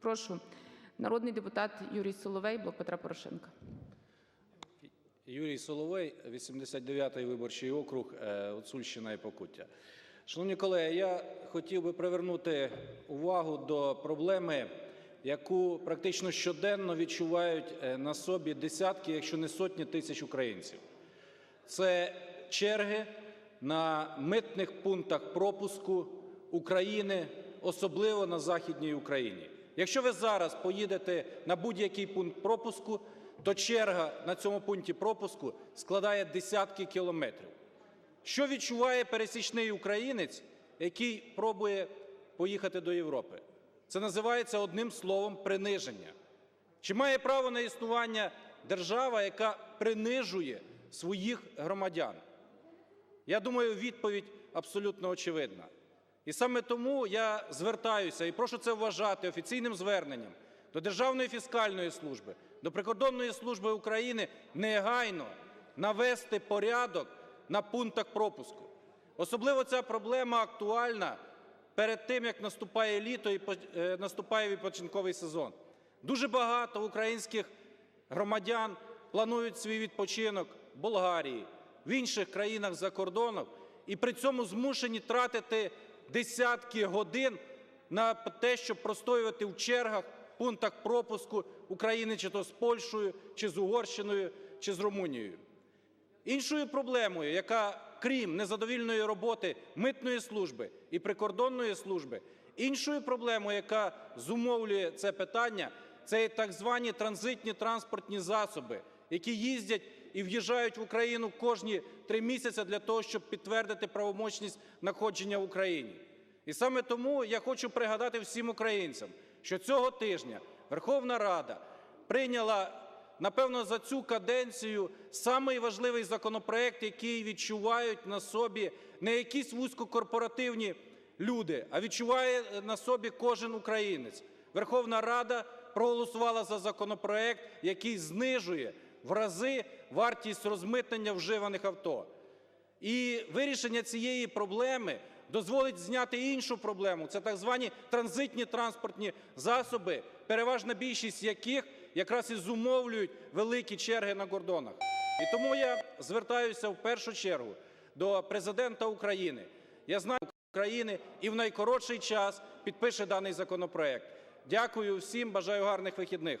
Прошу, народний депутат Юрій Соловей, "Блок Петра Порошенка". Юрій Соловей, 89-й виборчий округ, е, Гуцульщина і Покуття. Шановні колеги, я хотів би привернути увагу до проблеми, яку практично щоденно відчувають е, на собі десятки, якщо не сотні тисяч українців. Це черги на митних пунктах пропуску України, особливо на Західній Україні. Якщо ви зараз поїдете на будь-який пункт пропуску, то черга на цьому пункті пропуску складає десятки кілометрів. Що відчуває пересічний українець, який пробує поїхати до Європи? Це називається одним словом приниження. Чи має право на існування держава, яка принижує своїх громадян? Я думаю, відповідь абсолютно очевидна. І саме тому я звертаюся і прошу це вважати офіційним зверненням до Державної фіскальної служби, до Прикордонної служби України негайно навести порядок на пунктах пропуску. Особливо ця проблема актуальна перед тим, як наступає літо і е, наступає відпочинковий сезон. Дуже багато українських громадян планують свій відпочинок в Болгарії, в інших країнах за кордоном і при цьому змушені тратити десятки годин на те, щоб простоювати в чергах, пунктах пропуску України чи то з Польщею, чи з Угорщиною, чи з Румунією. Іншою проблемою, яка, крім незадовільної роботи митної служби і прикордонної служби, іншою проблемою, яка зумовлює це питання, це так звані транзитні транспортні засоби, які їздять і в'їжджають в Україну кожні три місяці для того, щоб підтвердити правомочність знаходження в Україні. І саме тому я хочу пригадати всім українцям, що цього тижня Верховна Рада прийняла, напевно, за цю каденцію самий важливий законопроект, який відчувають на собі не якісь вузькокорпоративні люди, а відчуває на собі кожен українець. Верховна Рада проголосувала за законопроект, який знижує в рази вартість розмитнення вживаних авто. І вирішення цієї проблеми дозволить зняти іншу проблему – це так звані транзитні транспортні засоби, переважна більшість яких якраз і зумовлюють великі черги на кордонах. І тому я звертаюся в першу чергу до Президента України. Я знаю, України і в найкоротший час підпише даний законопроект. Дякую всім, бажаю гарних вихідних.